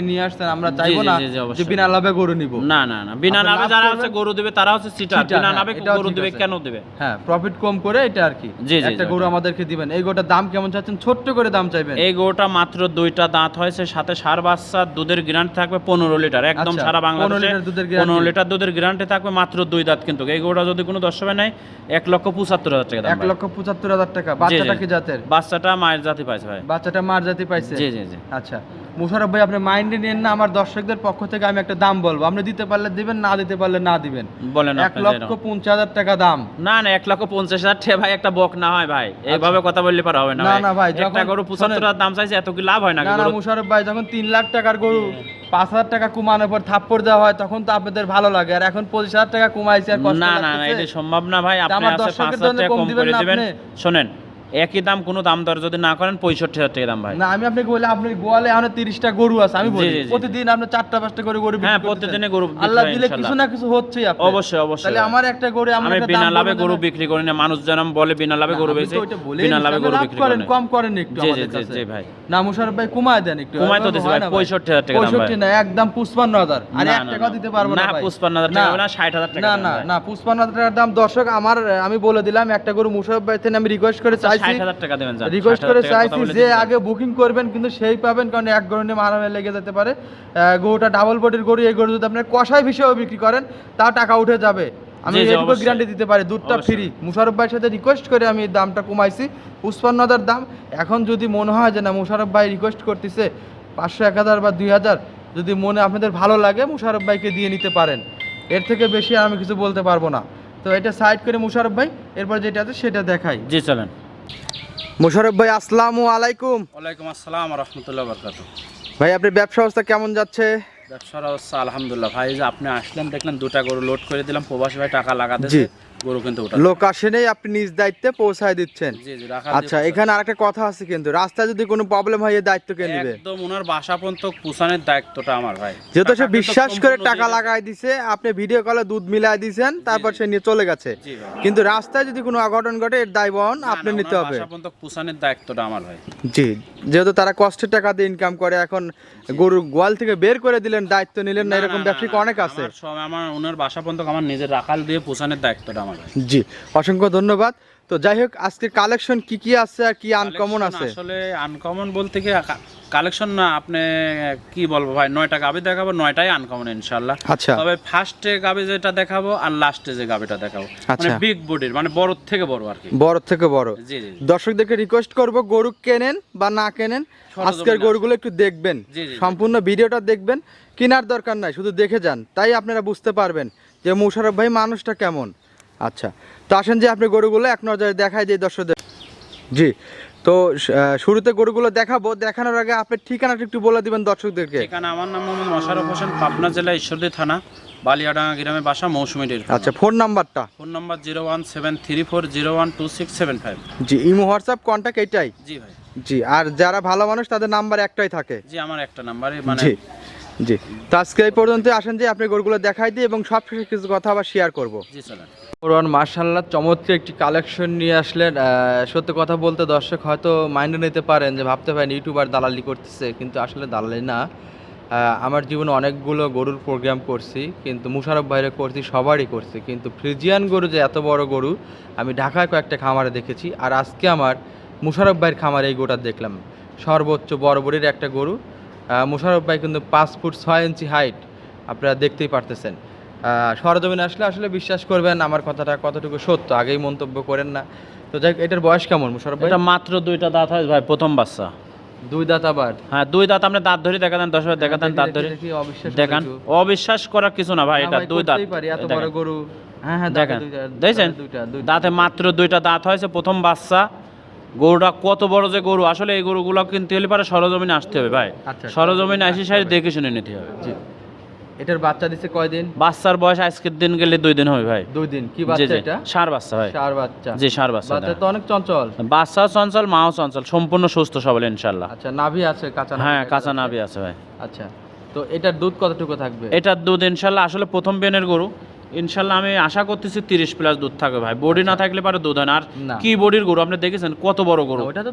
নিয়ে আসছেন আমরা চাইব না যে বিনা লাভে গরু নিব। না না না বিনা লাভে যারা হচ্ছে গরু দিবে তারা হচ্ছে সিটার বিনা হ্যাঁ, লাভে গরু দিবে কেন দিবে? হ্যাঁ প্রফিট কম করে এটা আর কি। একটা গরু আমাদেরকে দিবেন। এই গোটার দাম কেমন চাচ্ছেন? ছোট্ট করে দাম চাইবেন। এই গরুটা মাত্র দুইটা দাঁত হয়েছে সাথে সার বাচ্চা দুধের গ্যারান্টি থাকবে পনেরো লিটার। একদম আচ্ছা, সারা বাংলাদেশে। পনেরো লিটার দুধের গ্যারান্টি থাকবে মাত্র দুই দাঁত কিন্তু। এই গরুটা যদি কোনো দর্শকে নেয় এক লক্ষ পঁচাত্তর হাজার টাকা এক লক্ষ পঁচাত্তর হাজার টাকা। বাচ্চাটা কি জাতের? বাচ্চাটা মায়ের জাতি পাইছে ভাই। বাচ্চাটা মার জাতি পাইছে? জি জি জি। আচ্ছা। মুশারফ ভাই আপনি মাইন্ডে নেন না আমার দর্শকদের পক্ষ থেকে আমি একটা দাম বলব। আপনি দিতে পারলে দিবেন না দিতে পারলে না দিবেন। বলেন এক লক্ষ পঞ্চাশ হাজার টাকা দাম। না না এক লক্ষ পঞ্চাশ হাজার টাকা ভাই একটা বক না হয় ভাই। এইভাবে কথা বললে পারা হবে না আচ্ছা। না, না ভাই, একটা গরু পঁচাত্তর। হাজার দাম চাইছে এত কি লাভ হয় না না মুশারফ ভাই যখন তিন লাখ টাকার গরু পাঁচ হাজার টাকা কমানোর পর থাপ্পড় দেওয়া হয় তখন তো আপনাদের ভালো লাগে। আর এখন পঁচিশ হাজার টাকা কমাইছে আর কষ্ট না না না এটা সম্ভব না ভাই। আপনি পাঁচ হাজার টাকা কম করে দিবেন? শোনেন একই দাম কোনো দাম দর যদি না করেন পঁয়ষট্টি হাজার টাকা দাম ভাই। না আমি আপনাকে বলি আপনার গোয়ালে এখন তিরিশটা গরু আছে আমি বলি। প্রতিদিন আপনি চারটা পাঁচটা করে গরু হ্যাঁ, প্রতিদিনে গরু আল্লাহ দিলে কিছু না কিছু হচ্ছেই অবশ্যই, অবশ্যই। তাহলে আমার একটা গরু আমি বিনা লাভে গরু বিক্রি করি না মানুষ যেরকম বলে বিনা লাভে গরু বেচে। বিনা লাভে গরু বিক্রি করেন কম করেন একটু জি, জি, আমাদের জি, কাছে। জি, ভাই। না মুশারফ ভাই কমায় দেন একটু। কমায় তো দিছি ভাই, না 65,000 টাকা দাম ভাই। 65 না একদম 55,000 আর এক টাকা দিতে পারব না না, 55,000 টাকা না, 60,000 টাকা না না। না 55,000 টাকার দাম দর্শক আমার আমি বলে দিলাম একটা গরু মুশারফ ভাই থেকে আমি রিকোয়েস্ট করে হাজার টাকা দেবেন। রিকোয়েস্ট 60,000 করে চাইছি যে আগে বুকিং করবেন কিন্তু সেই পাবেন কারণ এক গরু নিয়ে মারামে লেগে যেতে পারে। গরুটা ডাবল বডির গরু এই গরু যদি আপনার কষাই হিসেবে বিক্রি করেন তা টাকা উঠে যাবে। আমি এটুকু গ্যারান্টি দিতে পারি দুধটা ফ্রি মুশারফ ভাইয়ের সাথে রিকোয়েস্ট করে আমি দামটা কমাইছি পুষ্পান্ন হাজার দাম। এখন যদি মনে হয় যে না মুশারফ ভাই রিকোয়েস্ট করতেছে পাঁচশো এক হাজার বা দুই হাজার যদি মনে আপনাদের ভালো লাগে মুশারফ ভাইকে দিয়ে নিতে পারেন। এর থেকে বেশি আর আমি কিছু বলতে পারব না। তো এটা সাইড করে মুশারফ ভাই এরপর যেটা আছে সেটা দেখাই। জি চলেন। মুশারফ ভাই আসসালামু আলাইকুম। ওয়ালাইকুম আসসালাম রহমতুল্লাহ বরকাত ভাই আপনি ব্যবসা অবস্থা কেমন যাচ্ছে? ব্যবসার অবস্থা আলহামদুলিল্লাহ। ভাই যে আপনি আসলেন দেখলেন দুটা গরু লোড করে দিলাম। প্রবাসী ভাই টাকা লাগাতে। গরু কিন্তু লোক আসেনেই আপনি নিজ দায়িত্বে পৌঁছায় দিচ্ছেন। আচ্ছা এখানে আরেকটা কথা আছে কিন্তু রাস্তায় যদি কোনো প্রবলেম হয় দায়িত্ব কে নেবে? একদম ওনার বাসা পর্যন্ত পুষানের দায়িত্বটা আমার ভাই। যেহেতু সে বিশ্বাস করে টাকা লাগাই দিছে আপনি ভিডিও কলে দুধ মিলাই দিয়েছেন তারপর সে নিয়ে চলে গেছে। কিন্তু রাস্তায় যদি কোনো অঘটন ঘটে এর দায় বহন আপনি নিতে হবে। বাসা পর্যন্ত পুষানের দায়িত্বটা আমার ভাই। জি যেহেতু তারা কষ্টের টাকা দিয়ে ইনকাম করে এখন গরু গোয়াল থেকে বের করে দিলেন দায়িত্ব নিলেন না এরকম ব্যবসায়িক অনেক আছে। সব আমার ওনার বাসা পর্যন্ত আমার নিজের রাখাল দিয়ে পোষানোর দায়িত্বটা আমার। জি অসংখ্য ধন্যবাদ। তো যাই হোক আজকে কালেকশন কি কি আছে আর কি আনকমন আছে? আসলে আনকমন বলতে কি কালেকশন না আপনি কি বলব ভাই নয়টা গাবি দেখাবো নয়টাই আনকমন ইনশাল্লাহ আচ্ছা। তবে ফার্স্টে গাবি যেটা দেখাবো আর লাস্টে যে গাবিটা দেখাবো। মানে আচ্ছা। বিগ বডির মানে বড় থেকে বড় আর কি। বড় থেকে বড়। জি জি দর্শকদেরকে রিকোয়েস্ট করব গরু কেনেন বা না কেনেন আজকের গরুগুলো একটু দেখবেন। সম্পূর্ণ ভিডিওটা দেখবেন কেনার দরকার নাই শুধু দেখে যান তাই আপনারা বুঝতে পারবেন যে মুশারফ ভাই মানুষটা কেমন। আচ্ছা তো আসেন যে আপনি গরুগুলো এক নজরে দেখাই দিই দর্শকদের। জি তো শুরুতে গরুগুলো দেখাবো। দেখানোর আগে আপনার ঠিকানাটা একটু বলে দিবেন দর্শকদেরকে। এখানে আমার নাম মোহাম্মদ মোশারফ হোসেন পাবনা জেলা ঈশ্বরদী থানা বালিয়াডাঙ্গা গ্রামে বাসা মৌসুমী ডের আচ্ছা ফোন নাম্বারটা? Phone number zero one seven three four zero one two six seven five. জি ইমো হোয়াটসঅ্যাপ কন্ট্যাক্ট এটাই জি ভাই। জি আর যারা ভালো মানুষ তাদের নাম্বার একটাই থাকে। জি আমার একটা নাম্বারে মানে জি তো আজকে এই পর্যন্ত আসেন যে আপনি গরুগুলো দেখাই দিই এবং সব কিছু কথা আবার শেয়ার করব। জি চলেন। ওরান মার্শাল্লাহ চমৎকার একটি কালেকশন নিয়ে আসলেন। সত্য কথা বলতে দর্শক হয়তো মাইন্ডে নিতে পারেন যে, ভাবতে পারেন, ইউটিউবার দালালি করতেছে, কিন্তু আসলে দালালি না। আমার জীবনে অনেকগুলো গরুর প্রোগ্রাম করছি, কিন্তু মুশারফ ভাইরে করছি, সবারই করছি। কিন্তু ফ্রিজিয়ান গরু যে এত বড় গরু, আমি ঢাকায় কয়েকটা খামারে দেখেছি, আর আজকে আমার মুশারফ ভাইয়ের খামারে এই গোটা দেখলাম। সর্বোচ্চ বড় বড়ির একটা গরু। মুশারফ ভাই কিন্তু পাঁচ ফুট ছয় ইঞ্চি হাইট আপনারা দেখতেই পারতেছেন। সরজমিনে আসলে আসলে বিশ্বাস করবেন আমার কথাটা কতটুকু সত্য আগেই মন্তব্য করেন না। তো যাই এটার বয়স কেমন মুশারফ ভাই? এটা মাত্র দুইটা দাঁত হয় ভাই প্রথম বাচ্চা। দুই দাঁত আবার? হ্যাঁ দুই দাঁত আপনি দাঁত ধরে দেখা দেন দশ বার দেখা দেন দাঁত ধরে। দেখান। অবিশ্বাস করার কিছু না ভাই এটা দুই দাঁত। এত বড় গরু। হ্যাঁ হ্যাঁ দেখেন। দাঁতে দেখছেন? দাঁতে মাত্র দুইটা দাঁত হয়েছে প্রথম বাচ্চা। গরুটা কত বড় যে গরু আসলে এই গরুগুলো কিনতে হলে পারে সরজমিনে আসতে হবে ভাই। আচ্ছা। সরজমিনে আসি সারি দেখে শুনে নিতে হবে। জি। এটার বাচ্চা দিছে কয়দিন? বাচ্চার বয়স আজকের দিন গেলে দুই দিন হবে ভাই। দুই দিন। কি বাচ্চা এটা? সার বাচ্চা ভাই। সার বাচ্চা। জি সার বাচ্চা বাচ্চা তো অনেক চঞ্চল। বাচ্চা চঞ্চল মাও চঞ্চল সম্পূর্ণ সুস্থ সবল ইনশাল্লাহ আচ্ছা নাভি আছে কাঁচা হ্যাঁ কাঁচা নাভি আছে ভাই। আচ্ছা তো এটার দুধ কতটুকু থাকবে? এটার দুধ ইনশাল্লাহ আসলে প্রথম বেনের গরু। ইনশাল্লাহ আমি আশা করতেছি তিরিশ প্লাস দুধ থাকবে ভাই। বডি না থাকলে পারে দুধ হয় না। আর কি বডির গরু? আপনি দেখেছেন কত বড় গরু? ওটা তো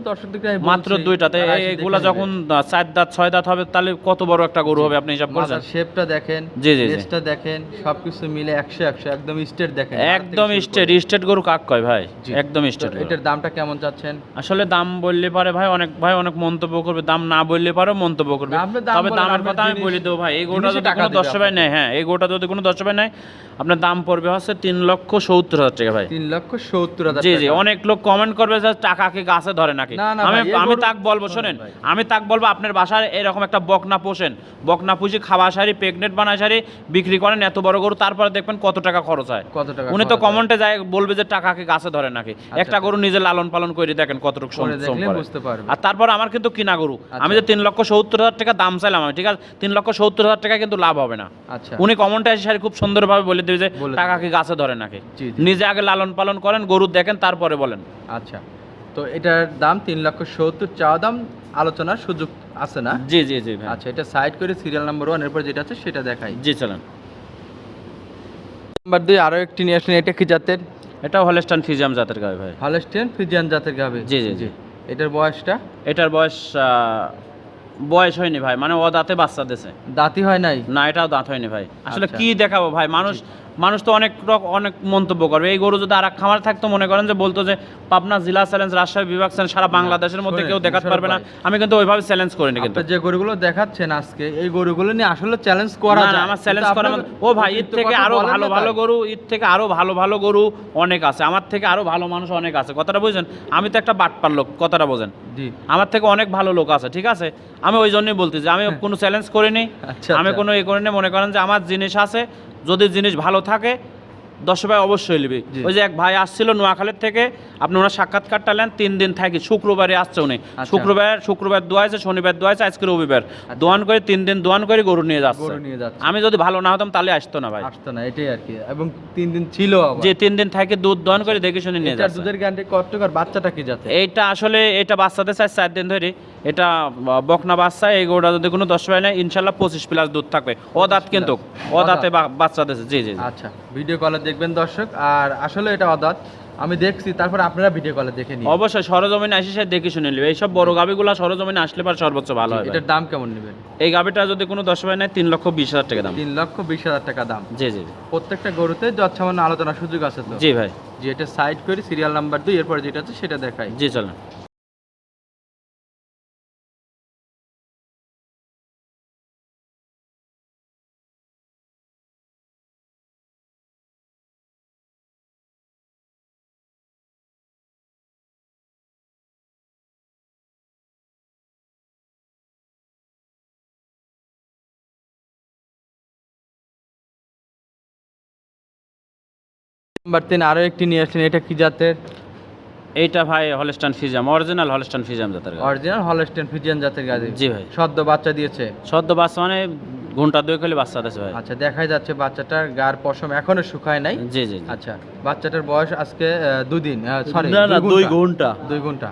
আমি মাত্র দুইটাতে। দেখে যখন চার দাঁত ছয় দাঁত হবে তাহলে কত বড় একটা গরু হবে আপনি হিসাব। করছেন? শেপটা দেখেন জি, জি, জি। দেখেন সবকিছু মিলে একশো একশো একদম স্টেট দেখেন একদম স্টেট। স্টেট গরু কাক কয় ভাই। একদম স্টেট এটার দামটা কেমন চাচ্ছেন? আসলে দাম বললে পারে ভাই অনেক ভাই অনেক মন্তব্য করবে। দাম না বললে পারে মন্তব্য করবে। তবে দামের কথা আমি বলে দেবো ভাই। এই জিনিসে যদি কোনো দশ ভাই নেয় হ্যাঁ এই গোটা যদি কোনো দশ ভাই নেয় আপনার দাম পড়বে হচ্ছে তিন লক্ষ সত্তর হাজার টাকা ভাই। তিন লক্ষ সত্তর হাজার জি জি অনেক লোক কমেন্ট করবে যে টাকা কি গাছে ধরে নাকি? আমি আমি তাক বলব শোনেন আমি তাক বলব আপনার বাসায় এরকম একটা বকনা পোষেন। বকনা পুষি খাওয়া সারি প্রেগনেন্ট বানায় সারি বিক্রি করেন এত বড় গরু তারপরে দেখবেন কত টাকা খরচ হয়। কত টাকা উনি তো কমেন্টে যায় বলবে যে টাকা কি গাছে ধরে নাকি? একটা গরু নিজে লালন পালন করে দেখেন কতটুকু আর তারপর আমার কিন্তু কিনা গরু। আচ্ছা। আমি যে তিন লক্ষ সত্তর হাজার টাকা দাম চাইলাম আমি ঠিক আছে? তিন লক্ষ সত্তর হাজার টাকা কিন্তু লাভ হবে না। আচ্ছা। উনি কমেন্টে এসে সারি খুব সুন্দরভাবে বলে দেবে যে টাকা কি গাছে ধরে নাকি। নিজে আগে লালন পালন করেন গরু দেখেন তারপরে বলেন। আচ্ছা। তো এটার দাম তিন লক্ষ সত্তর চাওয়া দাম আলোচনার সুযোগ আছে না? জি জি জি ভাই। আচ্ছা এটা সাইড করে সিরিয়াল নাম্বার ওয়ান এরপর যেটা আছে সেটা দেখাই। জি চলেন। নাম্বার দুই আরও একটি নিয়ে আসলেন এটা কি জাতের? এটা হলেস্টান ফিজিয়াম জাতের গাবে ভাই। হলস্টেন ফিজিয়াম জাতের গাবে জি, জি, জি। এটার বয়সটা? এটার বয়স বয়স হয়নি ভাই মানে ও দাঁতে বাচ্চা দিছে। দাঁতই হয় নাই? না এটাও দাঁত হয়নি ভাই। আসলে আচ্ছা। কি দেখাবো ভাই মানুষ মানুষ তো অনেক অনেক মন্তব্য করবে। এই গরু যদি আর খামার থাকতো মনে করেন যে বলতো যে পাবনা জেলা চ্যালেঞ্জ রাজশাহী বিভাগ চ্যালেঞ্জ সারা বাংলাদেশের মধ্যে কেউ দেখাতে পারবে না। আমি কিন্তু ওইভাবে চ্যালেঞ্জ করিনি কিন্তু। যে গরুগুলো দেখাচ্ছেন আজকে এই গরুগুলো নিয়ে আসলে চ্যালেঞ্জ করা না, আমার চ্যালেঞ্জ করা মানে- ও ভাই এর থেকে আরও ভালো ভালো গরু এর থেকে আরও ভালো ভালো গরু অনেক আছে। আমার থেকে আরও ভালো মানুষ অনেক আছে। কথাটা বুঝছেন আমি তো একটা বাটপার লোক কথাটা বোঝেন? জি। আমার থেকে অনেক ভালো লোক আছে ঠিক আছে? আমি ওই জন্যই বলতেছি আমি কোনো চ্যালেঞ্জ করিনি। আচ্ছা, আমি আচ্ছা। কোনো এ করিনি। মনে করেন যে আমার জিনিস আছে যদি জিনিস ভালো থাকে দশ ভাই অবশ্যই নেবে। ওই যে এক ভাই আসছিল নোয়াখালীর থেকে আপনি ওনার সাক্ষাৎকারটা নেন তিন দিন থাকি শুক্রবারে আসছে উনি। আচ্ছা। শুক্রবার শুক্রবার দোয়াইছে শনিবার দোয়াইছে আজকে রবিবার। দোয়ান করে তিন দিন দোয়ান করে গরু নিয়ে যাচ্ছে। নিয়ে যাচ্ছে। আমি যদি ভালো না হতাম তাহলে আসতো না ভাই। আসতো না এটাই আর কি। এবং তিন দিন ছিল যে তিন দিন থাকে দুধ দোয়ান করে দেখে শুনে নিয়ে যাচ্ছে। দুধের গ্যারান্টি কত টাকার বাচ্চাটা কি জাতে এইটা আসলে এটা বাচ্চাদের চাই চার দিন ধরে। এটা বকনা বাচ্চা এই গরুটা যদি কোনো দশ পায় না ইনশাল্লাহ পঁচিশ প্লাস দুধ থাকবে। ও দাঁত কিন্তু ও দাঁতে বা- বাচ্চা জি জি জি। আচ্ছা। ভিডিও কলে দেখবেন দর্শক আর আসলে এটা অদাত আমি দেখছি তারপর আপনারা ভিডিও কলে দেখে নিন। অবশ্যই সরজমিনে আসি সে দেখে শুনে নিবে। এইসব বড় গাবিগুলা সরজমিনে আসলে পর সর্বোচ্চ ভালো হয় ভাই। এটার দাম কেমন নেবেন? এই গাবিটা যদি কোনো দশ পায় নেয় তিন লক্ষ বিশ হাজার টাকা দাম। তিন লক্ষ বিশ হাজার টাকা দাম। জি জি জি। প্রত্যেকটা গরুতে যৎসামান্য আলোচনার সুযোগ আছে তো? জি ভাই। যে এটা সাইড করি সিরিয়াল নাম্বার দুই এরপরে যেটা আছে সেটা দেখাই। জি চলেন। নাম্বার তিন আরও একটি নিয়ে আসলেন এটা কি জাতের? এইটা ভাই Holstein Friesian original Holstein Friesian জাতের গাছ অরিজিনাল হলস্টান ফিজিয়ান জাতের গাড়ি। জি ভাই। সদ্য বাচ্চা দিয়েছে? সদ্য বাচ্চা মানে ঘণ্টা দুই খেলে বাচ্চা আছে ভাই। আচ্ছা দেখাই যাচ্ছে বাচ্চাটার গার পশম এখনও শুকায় নাই? জি জি। আচ্ছা বাচ্চাটার বয়স আজকে দুদিন সরি না, না, দুই ঘণ্টা। দুই ঘণ্টা।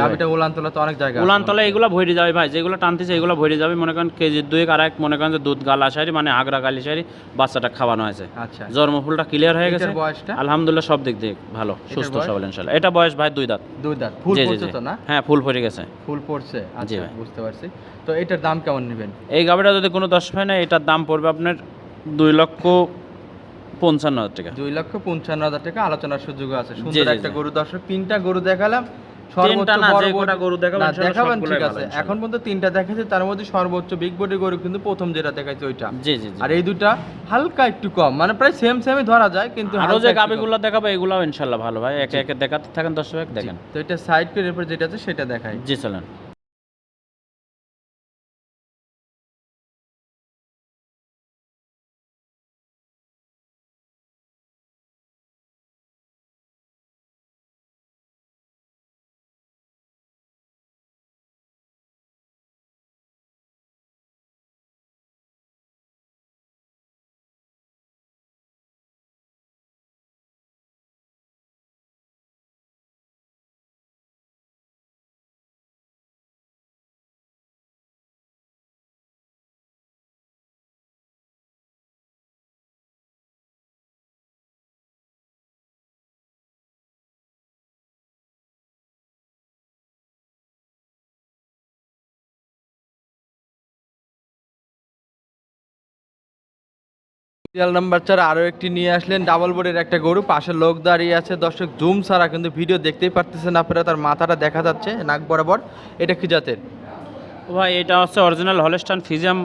গাবিটা উলান তোলা তো অনেক জায়গা আছে। উলান তলা এগুলো ভরে যাবে ভাই যেগুলো টানতেছে এগুলো ভরে যাবে। মনে করেন কেজি দুই আর এক মনে করেন যে দুধ গালা সারি মানে আগ্রা গালি সারি বাচ্চাটা খাওয়ানো হয়েছে। আচ্ছা। জন্মফুলটা ক্লিয়ার হয়ে গেছে। বয়সটা? আলহামদুলিল্লাহ সব দিক দিয়ে ভালো সুস্থ বয়স? সবল ইনশাল্লাহ এটা বয়স ভাই দুই দাঁত। দুই দাঁত। ফুল পড়ছে তো না? হ্যাঁ ফুল ভরে গেছে। ফুল পড়ছে? আচ্ছা ভাই। বুঝতে পারছি। তো এটার দাম কেমন নেবেন? এই গাবিটা যদি কোনো দশ হয় না এটার দাম পড়বে আপনার দুই লক্ষ পঞ্চান্ন হাজার টাকা। দুই লক্ষ পঞ্চান্ন হাজার টাকা আলোচনার সুযোগ আছে। সুন্দর একটা গরু দর্শক তিনটা গরু দেখালাম। সর্বোচ্চ তিনটা গরু দেখাবেন, ইনশাআল্লাহ ঠিক আছে। এখন পর্যন্ত দেখাচ্ছে তার মধ্যে সর্বোচ্চ বিগ বডি গরু কিন্তু প্রথম যেটা দেখাচ্ছে ওইটা। জি জি আর এই দুটা হালকা একটু কম মানে প্রায় সেম সেমই ধরা যায় কিন্তু আরও যে গাবিগুলো দেখাবো এগুলাও ইনশাল্লাহ ভালো ভাই। একে একে দেখাতে থাকেন দশ দেখেন। তো এটা সাইড করে যেটা আছে সেটা দেখাই। জি চলেন। সিরিয়াল নাম্বার চার আরও একটি নিয়ে আসলেন ডাবল বোর্ডের একটা গরু। পাশে লোক দাঁড়িয়ে আছে। দর্শক জুম ছাড়া কিন্তু ভিডিও দেখতেই পারতেছেন আপনারা তার মাথাটা দেখা যাচ্ছে নাক বরাবর। এটা কি জাতের? ভাই এটা হচ্ছে অরিজিনাল হলেস্টান ফিজিয়াম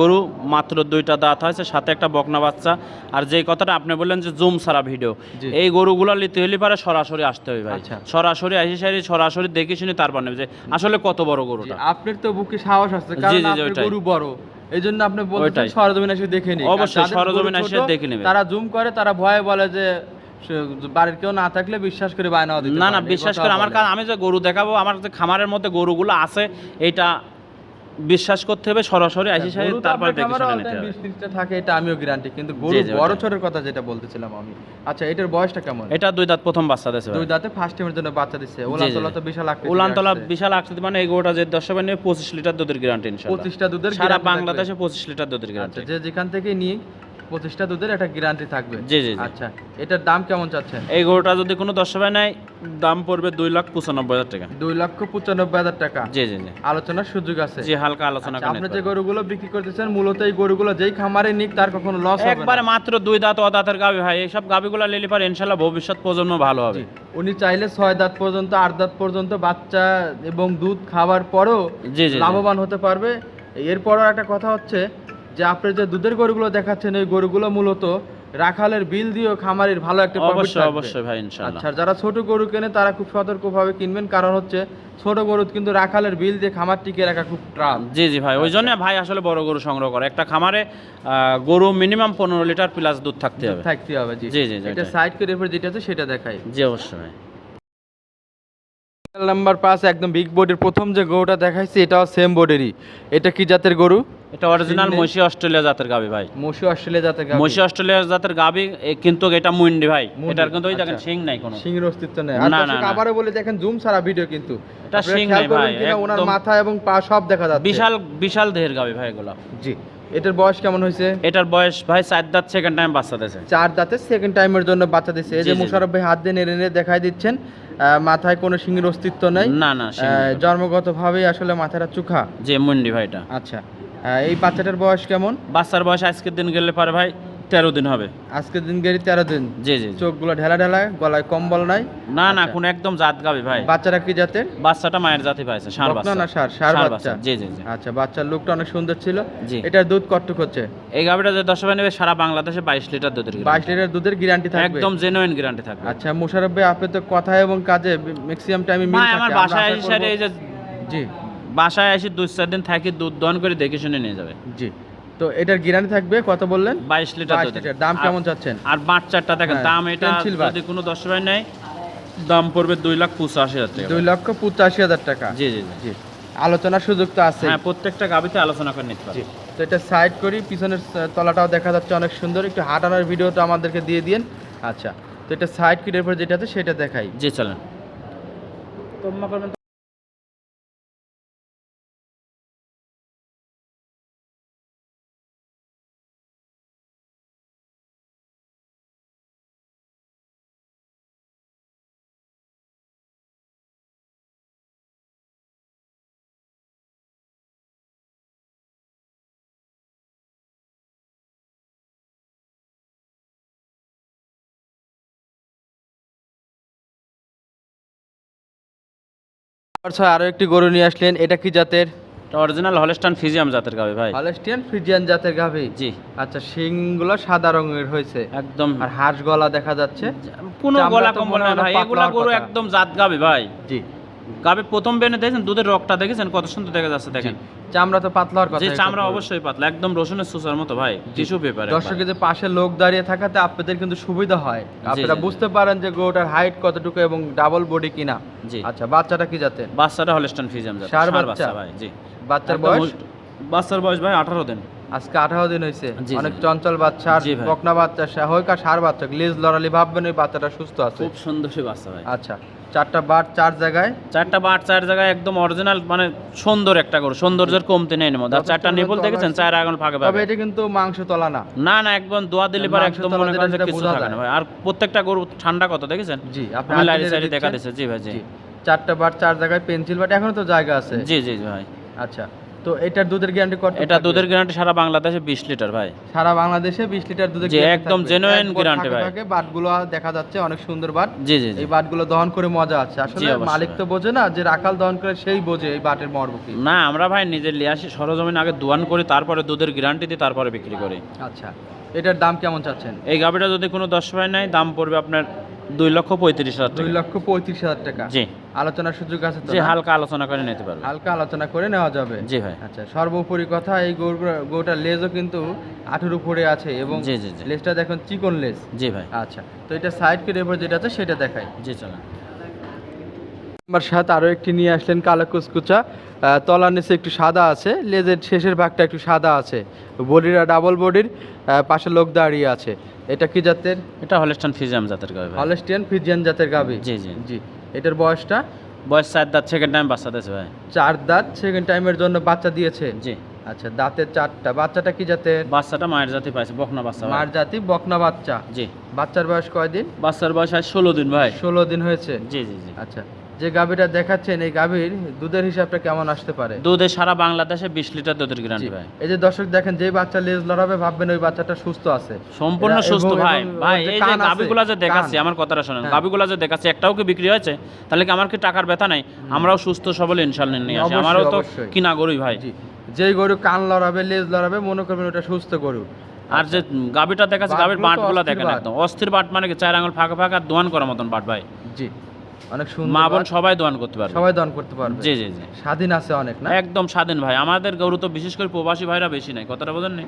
গরু। মাত্র দুইটা দাঁত হয়েছে সাথে একটা বকনা বাচ্চা। আর যেই কথাটা আপনি বললেন যে জুম সারা ভিডিও এই গরুগুলো নিতে হলে পারে সরাসরি আসতে হবে ভাই। আচ্ছা। সরাসরি আসি সারি সরাসরি দেখে শুনে তারপর নেবে যে আসলে কত বড় গরুটা। আপনার তো বুকে সাহস আছে কারণ গরু বড়। এই জন্য আপনি বলছেন। সরজমিন এসে দেখে নিন অবশ্যই, সরজমিন এসে দেখে নেবে। তারা জুম করে তারা ভয়ে বলে যে বাড়ির কেউ না থাকলে বিশ্বাস করে বায়না না না বিশ্বাস করে আমার কারণ আমি যে গরু দেখাবো আমার যে খামারের মধ্যে গরুগুলো আছে এইটা বিশ্বাস করতে হবে সরাসরি আইসি সাহেব তারপর দেখে শুনে নিতে হবে। 20 30 টা থাকে এটা আমিও গ্যারান্টি কিন্তু গরু বড়। ছোটের কথা যেটা বলতেছিলাম আমি। আচ্ছা এটার বয়সটা কেমন? এটা দুই দাঁত প্রথম বাচ্চা দিয়েছে দুই দাঁতে ফার্স্ট টাইমের জন্য বাচ্চা দিচ্ছে ওলানতলা। তো বিশাল আকৃতি ওলানতলা। বিশাল আকৃতি মানে এই গরুটা যে দশ নিয়ে পঁচিশ লিটার দুধের গ্যারান্টি ইনশাআল্লাহ 25 টা দুধের সারা বাংলাদেশে পঁচিশ লিটার দুধের আচ্ছা গ্যারান্টি যে যেখান থেকে নিয়ে পঁচিশটা দুধের একটা গ্যারান্টি থাকবে। জি, জি। আচ্ছা এটার দাম কেমন চাচ্ছেন? এই গরুটা যদি কোনো দশ সবাই নেয় দাম পড়বে দুই লাখ পঁচানব্বই হাজার টাকা। দুই লক্ষ পঁচানব্বই হাজার টাকা? জি জি জি। আলোচনার সুযোগ আছে। জি হালকা আলোচনা আচ্ছা, আপনি যে গরুগুলো বিক্রি করতেছেন মূলত এই গরুগুলো যেই খামারে নিক তার কখনো লস হবে একবারে মাত্র দুই দাঁত অদাঁতের গাবি ভাই। এইসব গাবিগুলো নিলে পারে ইনশাল্লাহ ভবিষ্যৎ প্রজন্ম ভালো হবে। উনি চাইলে ছয় দাঁত পর্যন্ত আট দাঁত পর্যন্ত বাচ্চা এবং দুধ খাওয়ার পরও। লাভবান হতে পারবে। এরপরও একটা কথা হচ্ছে যে আপনি যে দুধের গরুগুলো দেখাচ্ছেন ওই গরুগুলো মূলত রাখালের বিল দিয়েও খামারের ভালো একটা অবশ্যই অবশ্যই ভাই ইনশাল্লাহ আচ্ছা যারা ছোট গরু কেনে তারা খুব সতর্কভাবে কিনবেন। কারণ হচ্ছে ছোট গরু কিন্তু রাখালের বিল দিয়ে খামার টিকে রাখা খুব ট্রাম জি জি ভাই ওই জন্য ভাই আসলে বড় গরু সংগ্রহ করে। একটা খামারে গরু মিনিমাম পনেরো লিটার প্লাস দুধ থাকতে হবে। থাকতে হবে জি। জি, জি, এটা। সাইড করে এরপর যেটা আছে সেটা দেখাই। জি অবশ্যই ভাই। নাম্বার পাঁচ একদম বিগ বোর্ডের প্রথম যে গরুটা দেখাইছি এটাও সেম বোর্ডেরই এটা কি জাতের গরু? এটা অরিজিনাল মসি অস্ট্রেলিয়া জাতের গাবি ভাই। মসি অস্ট্রেলিয়া জাতের গাভী। মসি অস্ট্রেলিয়া জাতের গাবি কিন্তু এটা মুন্ডি ভাই। এটার কিন্তু ওই দেখেন আচ্ছা। শিং নাই কোনো। সিংহের অস্তিত্ব নেই। আর না, দর্শক না, না। বলে দেখেন জুম ছাড়া ভিডিও কিন্তু। এটা সিং নাই ভাই, ওনার মাথা এবং পা সব দেখা যাচ্ছে। বিশাল বিশাল দেহের গাবি ভাই এগুলো। জি। এটার বয়স কেমন হয়েছে? এটার বয়স ভাই চার দাঁত সেকেন্ড টাইম বাচ্চা দিয়েছে। চার দাঁতে সেকেন্ড টাইমের জন্য বাচ্চা দিচ্ছে এই যে। মুশারফ ভাই হাত দিয়ে নেড়ে নেড়ে দেখাই দিচ্ছেন। মাথায় কোনো সিংহের অস্তিত্ব নেই? না না। জন্মগতভাবেই আসলে মাথাটা চুখা? যে মুন্ডি ভাইটা। আচ্ছা। এই বাচ্চাটার বয়স কেমন? বাচ্চার বয়স আজকের দিন গেলে পারে ভাই তেরো দিন হবে। আজকের দিন গেরি তেরো দিন। জি জি। চোখগুলো ঢেলা ঢেলা গলায় কম্বল নাই? না না আচ্ছা। কোন একদম জাত গাবে ভাই। বাচ্চারা কি জাতের? বাচ্চাটা মায়ের জাতি পাইছে সার বাচ্চা। না সার? সার বাচ্চা। জি জি আচ্ছা বাচ্চার লুকটা অনেক সুন্দর ছিল। জি। এটার দুধ কটটুক হচ্ছে? এই গাবিটা যে দশ নেবে সারা বাংলাদেশে বাইশ লিটার দুধের বাইশ। লিটার দুধের গ্যারান্টি থাকবে? একদম জেনুইন গ্যারান্টি থাকবে। আচ্ছা মুশারফ ভাই আপনি তো কথা এবং কাজে ম্যাক্সিমাম টাইমে মিল থাকে। আমার বাসায় এসে এই যে জি। বাসায় এসে দুই চার দিন থাকি দুধ দহন করে দেখে শুনে নিয়ে যাবে। জি। তো এটার গ্যারান্টি থাকবে কত বললেন? বাইশ লিটার 22 লিটার। দাম কেমন চাচ্ছেন? আর বাচ্চাটা দেখেন হ্যাঁ, দাম এটা যদি কোনো দশ টাকায় নেয় দাম পড়বে দুই লাখ পঁচাশি হাজার টাকা। দুই লক্ষ পঁচাশি হাজার টাকা। জি জি জি। আলোচনার সুযোগ তো আছে হ্যাঁ প্রত্যেকটা গাবিতে আলোচনা করে নিতে জি। পারবে তো এটা সাইড করি পিছনের তলাটাও দেখা যাচ্ছে অনেক সুন্দর। একটু হাঁটানোর ভিডিওটা আমাদেরকে দিয়ে দিন। আচ্ছা তো এটা সাইড করি এরপর যেটা আছে সেটা দেখাই। জি চলেন। তোমরা করবেন আচ্ছা আরও একটি গরু নিয়ে আসলেন। এটা কি জাতের? অরিজিনাল হলেস্টান ফিজিয়াম জাতের গাবে ভাই। হলেস্টিয়ান ফ্রিজিয়ান জাতের গাভি? জি। আচ্ছা শিংগুলো সাদা রঙের হয়েছে। একদম। আর হাঁস গলা দেখা যাচ্ছে। কোনো গলা কম্বল না ভাই। এগুলা গরু একদম জাত গাবি ভাই। জি। গাবি প্রথম বেনে দেখেন দুধের রকটা দেখেছেন কত সুন্দর দেখা যাচ্ছে দেখেন। চামড়া তো পাতলা হওয়ার কথা যে চামড়া অবশ্যই পাতলা একদম রসুনের সুসার মতো ভাই টিস্যু পেপার দর্শকের যে পাশে লোক দাঁড়িয়ে থাকাতে আপনাদের কিন্তু সুবিধা হয়। আপনারা। বুঝতে পারেন যে গরুটার হাইট কতটুকু এবং ডাবল বডি কিনা। জি। আচ্ছা বাচ্চাটা কি জাতের? বাচ্চাটা হলস্টান জাতের ষাঁড় ষাঁড় বাচ্চা? ভাই জি। বাচ্চার বয়স? বাচ্চার বয়স ভাই আঠারো দিন। আজকে আঠারো দিন হয়েছে। অনেক চঞ্চল বাচ্চা আর বকনা বাচ্চা হোক আর সার বাচ্চা লেজ লড়ালি ভাববেন ওই বাচ্চাটা সুস্থ আছে। খুব সুন্দর সে বাচ্চা ভাই। আচ্ছা চারটা বাট চার জায়গায়? চারটা বাট চার জায়গায় একদম অরিজিনাল মানে সুন্দর একটা গরু সৌন্দর্যের কমতি নেই এর মধ্যে আর চারটা নিপুল দেখেছেন। চার আগুন ফাঁকে তবে এটা কিন্তু মাংস তলা না। না না একদম দোয়া দিলে পরে একদম মনে করেন কিছু থাকে না ভাই। আর প্রত্যেকটা গরু ঠান্ডা কত দেখেছেন? জি আপনি লাইরি সাইরি দেখা দিয়েছে। জি ভাই। জি চারটা বাট চার জায়গায় পেন্সিল বাট এখনও তো জায়গা আছে। জি জি ভাই। আচ্ছা। তো এটার দুধের গ্যারান্টি কত এটা দুধের গ্যারান্টি সারা বাংলাদেশে বিশ লিটার ভাই। সারা বাংলাদেশে বিশ লিটার দুধের guarantee একদম guarantee থাকে ভাই। থাকে বাটগুলো দেখা যাচ্ছে অনেক সুন্দর বাট। জি জি এই বাটগুলো দহন করে মজা আছে। আসলে মালিক তো বোঝে না যে রাখাল দহন করে সেই বোঝে এই বাটের মর্ম কি। না আমরা ভাই নিজের লিয়ে আসি সরজমিন আগে দোয়ান করি তারপরে দুধের গ্যারান্টি দিই তারপরে বিক্রি করি। আচ্ছা এটার দাম কেমন চাচ্ছেন? এই গাভিটা যদি কোনো দশ ভাই নাই দাম পড়বে আপনার দুই লক্ষ পঁয়ত্রিশ হাজার দুই লক্ষ পঁয়ত্রিশ হাজার টাকা। জি। আলোচনার সুযোগ আছে তো জি হালকা আলোচনা করে নিতে পারবে। হালকা আলোচনা করে নেওয়া যাবে। জি ভাই। আচ্ছা সর্বোপরি কথা এই গরুটার লেজও কিন্তু আঠের উপরে আছে এবং জি জি লেজটা দেখুন চিকন লেজ। জি ভাই। আচ্ছা তো এটা সাইড করে এবার যেটা আছে সেটা দেখাই। জি চলেন। আমার সাথে আরও একটি নিয়ে আসলেন কালো কুচকুচা। তলার নিচে একটু সাদা আছে লেজের শেষের ভাগটা একটু সাদা আছে। বডিরা ডাবল বডির পাশে লোক দাঁড়িয়ে আছে। এটা কি জাতের? এটা হলেস্টান ফিজিয়াম জাতের গাভি হলস্টিয়ান ফিজিয়ান জাতের গাবি? জি জি। জি। এটার বয়সটা? বয়স চার দাঁত সেকেন্ড টাইম বাচ্চা দিয়েছে ভাই। চার দাঁত সেকেন্ড টাইমের জন্য বাচ্চা দিয়েছে? জি। আচ্ছা দাঁতের চারটা। বাচ্চাটা কি জাতের? বাচ্চাটা মায়ের জাতি পাইছে বকনা বাচ্চা মায়ের জাতি বকনা বাচ্চা? জি। বাচ্চার বয়স কয়দিন? বাচ্চার বয়স আজ ষোলো দিন ভাই। ষোলো দিন হয়েছে? জি জি জি। আচ্ছা। যে গাভীটা দেখাচ্ছেন এই গাভীর দুধের হিসাবটা কেমন আসতে পারে? দুধে সারা বাংলাদেশে বিশ লিটার দুধের গ্যারান্টি ভাই। এই যে দর্শক দেখেন যে বাচ্চা লেজ লড়াবে ভাববেন ওই বাচ্চাটা সুস্থ আছে। সম্পূর্ণ সুস্থ ভাই। ভাই এই যে গাবিগুলা যে দেখাচ্ছি আমার কথাটা শোনেন। হ্যাঁ। গাবিগুলা যে দেখাচ্ছি একটাও কি বিক্রি হয়েছে? তাহলে কি আমার কি টাকার ব্যথা নাই? আমরাও সুস্থ সবল ইনশাল্লাহ নিয়ে আসি। আমারও তো কিনা গরুই ভাই। যেই গরু কান লড়াবে লেজ লড়াবে মনে করবেন ওটা সুস্থ গরু। আর যে গাবিটা দেখাচ্ছে গাভীর বাটগুলো দেখেন একদম। অস্থির বাট মানে কি চার আঙুল ফাঁকা ফাঁকা দোয়ান করার মতন বাট ভাই। জি। অনেক সুন্দর মা বোন সবাই দোয়ান করতে পারবে। সবাই দান করতে পারবে। জি জি জি। স্বাধীন আছে অনেক না? একদম স্বাধীন ভাই। আমাদের গরু তো বিশেষ করে প্রবাসী ভাইরা বেশি নাই কথাটা বোঝেন নি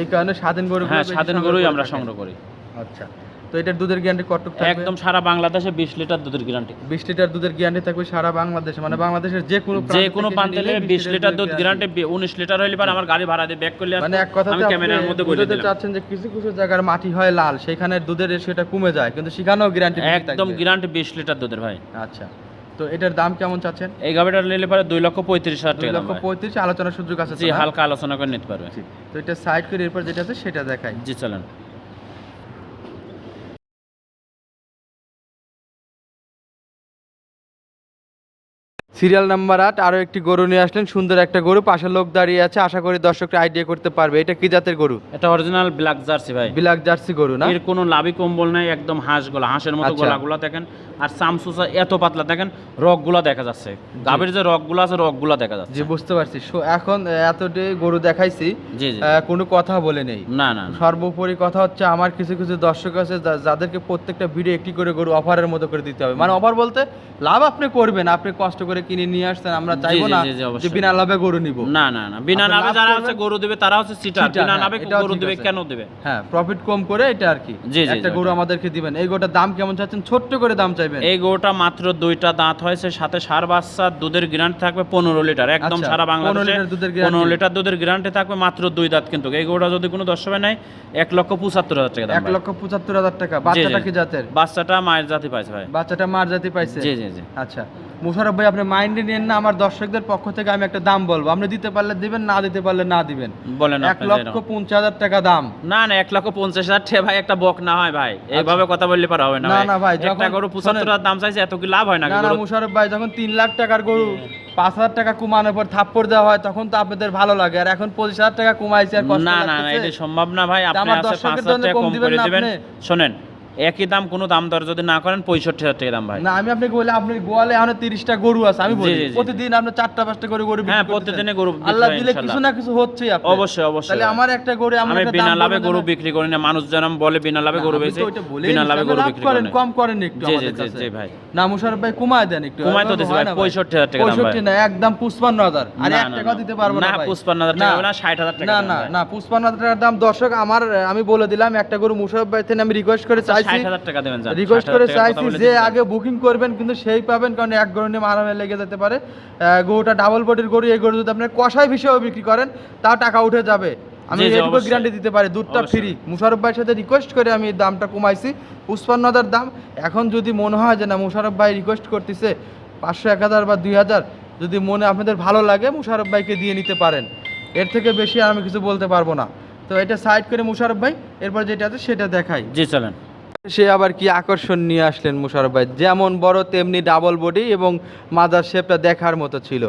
এই কারণে স্বাধীন গরু হ্যাঁ স্বাধীন গরুই আমরা সংগ্রহ করি। আচ্ছা। তো এটার দুধের গ্যারান্টি থাকবে? একদম সারা বাংলাদেশে বিশ লিটার দুধের গ্যারান্টি বিশ লিটার দুধের গ্যারান্টি থাকবে সারা বাংলাদেশে মানে বাংলাদেশের যে কোনো যে কোনো প্রান্তে বিশ লিটার দুধ গ্যারান্টি উনিশ লিটার হইলে পারে আমার গাড়ি ভাড়া দিয়ে ব্যাক করলে মানে এক কথা আমি ক্যামেরার মধ্যে বলে দিলাম। চাচ্ছেন যে কিছু কিছু জায়গার মাটি হয় লাল সেখানে দুধের রেশিওটা কমে যায় কিন্তু সেখানেও গ্যারান্টি একদম গ্যারান্টি বিশ লিটার দুধের ভাই। আচ্ছা তো এটার দাম কেমন চাচ্ছেন? এই গাড়িটা নিলে পারে দুই লক্ষ পঁয়ত্রিশ হাজার দুই টাকা লক্ষ পঁয়ত্রিশ আলোচনার সুযোগ আছে জি হালকা আলোচনা করে নিতে পারবে। তো এটা সাইড করে এরপর যেটা আছে সেটা দেখাই। জি চলেন। সিরিয়াল নাম্বার আট আরও একটি গরু নিয়ে আসলেন। সুন্দর একটা গরু পাশে লোক দাঁড়িয়ে আছে। আশা করি দর্শকরা আইডিয়া করতে পারবে। এটা কি জাতের গরু? এটা অরিজিনাল ব্ল্যাক জার্সি ভাই। বিলাক জার্সি গরু না? এর কোনো লাভি কম্বল নাই একদম হাঁস গলা হাঁসের মতো আচ্ছা। গলাগুলো দেখেন। আর সামসুসা এত পাতলা দেখেন রগগুলো দেখা যাচ্ছে। গাভীর যে রগগুলো আছে রগগুলো দেখা যাচ্ছে। জি বুঝতে পারছি। এখন এতটি গরু দেখাইছি। জি জি। আহ, কোনো কথা বলে নেই। না না না। সর্বোপরি কথা হচ্ছে আমার কিছু কিছু দর্শক আছে যাদেরকে প্রত্যেকটা ভিডিও একটি করে গরু অফারের মতো করে দিতে হবে। মানে অফার বলতে লাভ আপনি করবেন আপনি কষ্ট করে কিনে নিয়ে আসছেন আমরা চাইব না যে বিনা লাভে গরু নিব। না না না। বিনা লাভে যারা হচ্ছে গরু দিবে তারা হচ্ছে সিটার বিনা হ্যাঁ, লাভে গরু দিবে কেন দিবে? হ্যাঁ প্রফিট কম করে এটা আর কি। একটা গরু আমাদেরকে দিবেন। এই গোটার দাম কেমন চাচ্ছেন? ছোট্ট করে দাম চাইবেন। এই গরুটা মাত্র দুইটা দাঁত হয়েছে সাথে সার বাচ্চা দুধের গ্যারান্টি থাকবে পনেরো লিটার। একদম আচ্ছা, সারা 15 বাংলাদেশে লিটার দুধের guarantee। পনেরো লিটার দুধের গ্যারান্টি থাকবে মাত্র দুই দাঁত কিন্তু। এই গরুটা যদি কোনো দশ নেয় এক লক্ষ পঁচাত্তর হাজার টাকা দাম এক লক্ষ পঁচাত্তর হাজার টাকা। বাচ্চাটা। কি জাতের? বাচ্চাটা মায়ের জাতি পাইছে ভাই। বাচ্চাটা মার জাতি পাইছে? জি জি জি। আচ্ছা। মুশারফ ভাই আপনি মাইন্ডে নিয়েন না আমার দর্শকদের পক্ষ থেকে আমি একটা দাম বলব। আপনি দিতে পারলে দিবেন না দিতে পারলে না দিবেন। বলেন এক লক্ষ পঞ্চাশ হাজার টাকা দাম। না না এক লক্ষ পঞ্চাশ হাজার টাকা ভাই একটা বক না হয় ভাই। এইভাবে কথা বললে পারা হবে না আচ্ছা। না, ভাই। না ভাই, একটা গরু পঁচাত্তর হাজার দাম চাইছে এত কি লাভ হয় না না? মুশারফ ভাই যখন তিন লাখ টাকার গরু পাঁচ হাজার টাকা কমানোর পর থাপ্পড় দেওয়া হয় তখন তো আপনাদের ভালো লাগে। আর এখন পঁচিশ হাজার টাকা কমাইছে আর কষ্ট না না এটা সম্ভব না ভাই আপনি পাঁচ হাজার টাকা কম করে না দিবেন? শোনেন একই দাম কোনো দাম দর যদি না করেন পঁয়ষট্টি হাজার টাকা দাম ভাই। না আমি আপনাকে বলি আপনি গোয়ালে এখন তিরিশটা গরু আছে আমি বলি। প্রতিদিন আপনি চারটা পাঁচটা করে গরু হ্যাঁ, প্রতিদিনে গরু আল্লাহ দিলে কিছু না কিছু হচ্ছেই অবশ্যই অবশ্যই। তাহলে আমার একটা গরু আমি বিনা লাভে গরু বিক্রি করি না মানুষ যেরকম বলে বিনা লাভে গরু বেচে বিনা লাভে গরু বিক্রি করেন কম করেন একটু জি জি আমাদের জি কাছে। জি ভাই। না মুশারফ ভাই কমায় দেন একটু। কমায় তো দিছি ভাই না পঁয়ষট্টি হাজার টাকা দাম ভাই। পঁয়ষট্টি না একদম পুষ্পান্ন হাজার। আর না, এক টাকা দিতে পারব না না, ভাই। 55,000 টাকা না, 60,000 টাকা না না। না পুষ্পান্ন হাজার টাকার দাম দর্শক আমার আমি বলে দিলাম একটা গরু মুশারফ ভাই থেকে আমি রিকোয়েস্ট করে হাজার টাকা দেবেন রিকোয়েস্ট 60,000 করে চাইছি যে আগে বুকিং করবেন কিন্তু সেই পাবেন কারণ এক গরু নিয়ে মারামে লেগে যেতে পারে। গরুটা ডাবল বডির গরু এই গরু যদি আপনি কষাই হিসেবে বিক্রি করেন তাও টাকা উঠে যাবে। আমি এটুকু গ্যারান্টি দিতে পারি দুধটা ফ্রি মুশারফ ভাইয়ের সাথে রিকোয়েস্ট করে আমি দামটা কমাইছি পুষ্পান্ন হাজার দাম। এখন যদি মনে হয় যে না মুশারফ ভাই রিকোয়েস্ট করতেছে পাঁচশো এক হাজার বা দুই হাজার যদি মনে আপনাদের ভালো লাগে মুশারফ ভাইকে দিয়ে নিতে পারেন। এর থেকে বেশি আর আমি কিছু বলতে পারব না। তো এটা সাইড করে মুশারফ ভাই এরপর যেটা আছে সেটা দেখাই। জি চলেন। সে আবার কি আকর্ষণ নিয়ে আসলেন মুশারফ ভাই? যেমন বড় তেমনি ডাবল বডি এবং মাদার শেপটা দেখার মতো ছিল।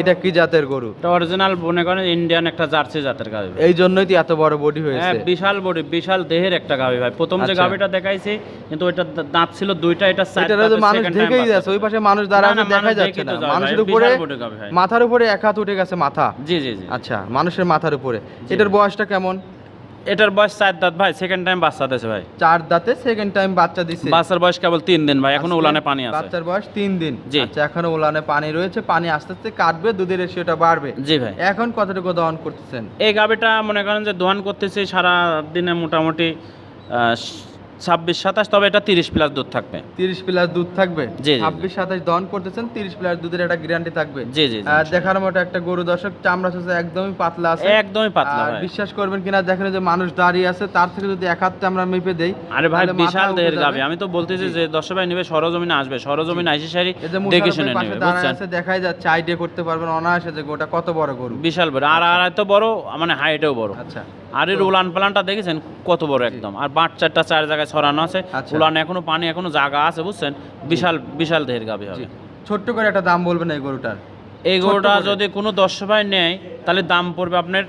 এটা কি জাতের গরু? এটা অরিজিনাল মনে করেন ইন্ডিয়ান একটা জার্সি জাতের গাভি। এই জন্যই তো এত বড় বডি হ্যাঁ হয়েছে। বিশাল বডি বিশাল দেহের একটা গাভি ভাই। প্রথম যে আচ্ছা। গাভিটা দেখাইছি কিন্তু ওইটা দাঁত ছিল দুইটা এটা side এটা তো মানুষ দেখেই যাচ্ছে ওই পাশে মানুষ দাঁড়ায় না, দেখা যাচ্ছে না। মানুষের উপরে। মাথার উপরে এক হাত উঠে গেছে মাথা। জি জি জি। আচ্ছা মানুষের মাথার উপরে। এটার বয়সটা কেমন? এটার বয়স চার দাঁত ভাই সেকেন্ড টাইম বাচ্চা দিয়েছে ভাই। চার দাঁতে সেকেন্ড টাইম বাচ্চা দিচ্ছে বাচ্চার বয়স কেবল তিন দিন ভাই এখনও উলানে পানি আছে। বাচ্চার বয়স তিন দিন। জি। আচ্ছা এখনও উলানে পানি রয়েছে পানি আস্তে আস্তে কাটবে দুধের রেশিওটা বাড়বে। জি ভাই। এখন কতটুকু দহন করতেছেন? এই গাবেটা মনে করেন যে দহন করতেছি সারা দিনে মোটামুটি ছাব্বিশ সাতাশ তবে এটা তিরিশ প্লাস দুধ থাকবে। তিরিশ প্লাস দুধ থাকবে? জি। ছাব্বিশ সাতাশ দহন করতেছেন তিরিশ প্লাস দুধের একটা গ্যারান্টি থাকবে। জি জি। দেখার মতো একটা গরু দর্শক চামড়া একদমই পাতলা আছে। একদমই পাতলা বিশ্বাস করবেন কিনা দেখেন যে মানুষ দাঁড়িয়ে আছে তার থেকে যদি এক হাতটা আমরা মেপে দেই আরে ভাই বিশাল দেহের। গাভি আমি তো বলতেছি যে দশ ভাই নেবে সরজমিনে আসবে। সরজমিনে আইসি সারি দেখে শুনে নেবে বুঝছেন? দেখাই যাচ্ছে আইডিয়া করতে পারবেন অনায়াসে যে গোটা কত বড় গরু। বিশাল বড়। আর আর এত বড় মানে হাইটেও বড়। আচ্ছা। আর এর উলান পালানটা দেখেছেন? কত বড় একদম। আর বাট চারটা চার জায়গায় ছড়ানো আছে। আচ্ছা। উলান এখনও পানি এখনও জায়গা আছে বুঝছেন? বিশাল বিশাল দেহের গাবি হবে। ছোট্ট করে একটা দাম বলবেন এই গরুটার? এই গরুটা যদি কোনো দশ ভাই নেয় তাহলে দাম পড়বে আপনার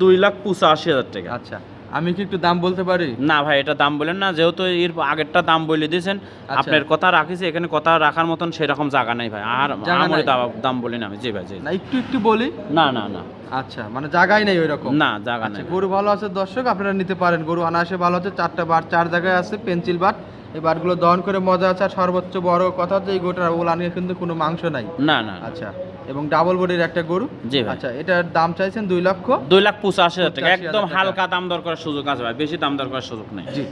দুই লাখ পঁচাশি হাজার টাকা। আচ্ছা। আমি কি একটু দাম বলতে পারি? না ভাই এটা দাম বলেন না। যেহেতু এর আগেরটা দাম বলে দিয়েছেন আচ্ছা। আপনার কথা রাখিছি এখানে কথা রাখার মতন সেরকম জায়গা নাই ভাই। আর আমার? দাম বলি না আমি। জি ভাই জি না একটু একটু বলি? না না না। আচ্ছা মানে জায়গাই নেই ওইরকম? না জায়গা আচ্ছা নাই। গরু ভালো আছে দর্শক আপনারা নিতে পারেন। গরু অনায়াসে ভালো আছে চারটা বার চার জায়গায় আছে পেন্সিল বাট এই বাটগুলো দহন করে মজা আছে আর সর্বোচ্চ বড় কথা যে এই গোটার ওলানে কিন্তু কোনো মাংস নাই। না না আচ্ছা এবং ডাবল বডির একটা গরু। জি। আচ্ছা এটার দাম চাইছেন দুই লক্ষ দুই লাখ পঁচাশি হাজার টাকা। একদম হালকা দাম দর করার সুযোগ আছে ভাই বেশি দাম দর করার সুযোগ নেই। জি।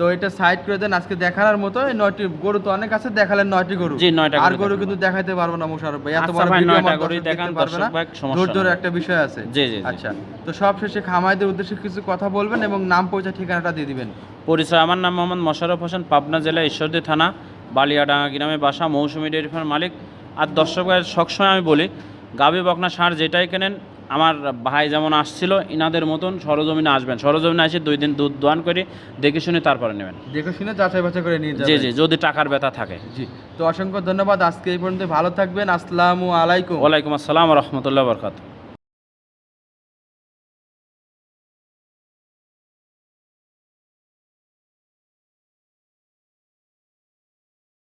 তো এটা সাইড করে দেন আজকে দেখানোর মতো নয়টি গরু তো অনেক আছে দেখালেন নয়টি গরু। আর গরু কিন্তু দেখাইতে পারব না মুশারফ ভাই। এত আচ্ছা বড় ভিডিও দেখান, পারবে না। দর্শক ভাই, সমস্যা ধৈর্যের একটা বিষয় আছে। জি, জি। আচ্ছা তো সব শেষে খামাইদের উদ্দেশ্যে কিছু কথা বলবেন এবং নাম পরিচয় ঠিকানাটা দিয়ে দিবেন। পরিচয় আমার নাম মোহাম্মদ মোশাররফ হোসেন পাবনা জেলা ঈশ্বরদী থানা বালিয়াডাঙ্গা গ্রামে বাসা মৌসুমী ডেয়ারি ফার্ম মালিক। আর দর্শক সবসময় আমি বলি গাভী বকনা সার যেটাই কেনেন আমার ভাই যেমন আসছিল ইনাদের মতন সরজমিনে আসবেন। সরজমিনে এসে দুই দিন দুধ দোয়ান করে দেখে শুনে তারপরে নেবেন। দেখে শুনে যাচাই বাছাই করে নিয়ে জি জি যদি টাকার ব্যথা থাকে। জি তো অসংখ্য ধন্যবাদ। আজকে এই পর্যন্ত ভালো থাকবেন। আসসালামু আলাইকুম। ওয়ালাইকুম আসসালাম রহমতুল্লাহ বরকাত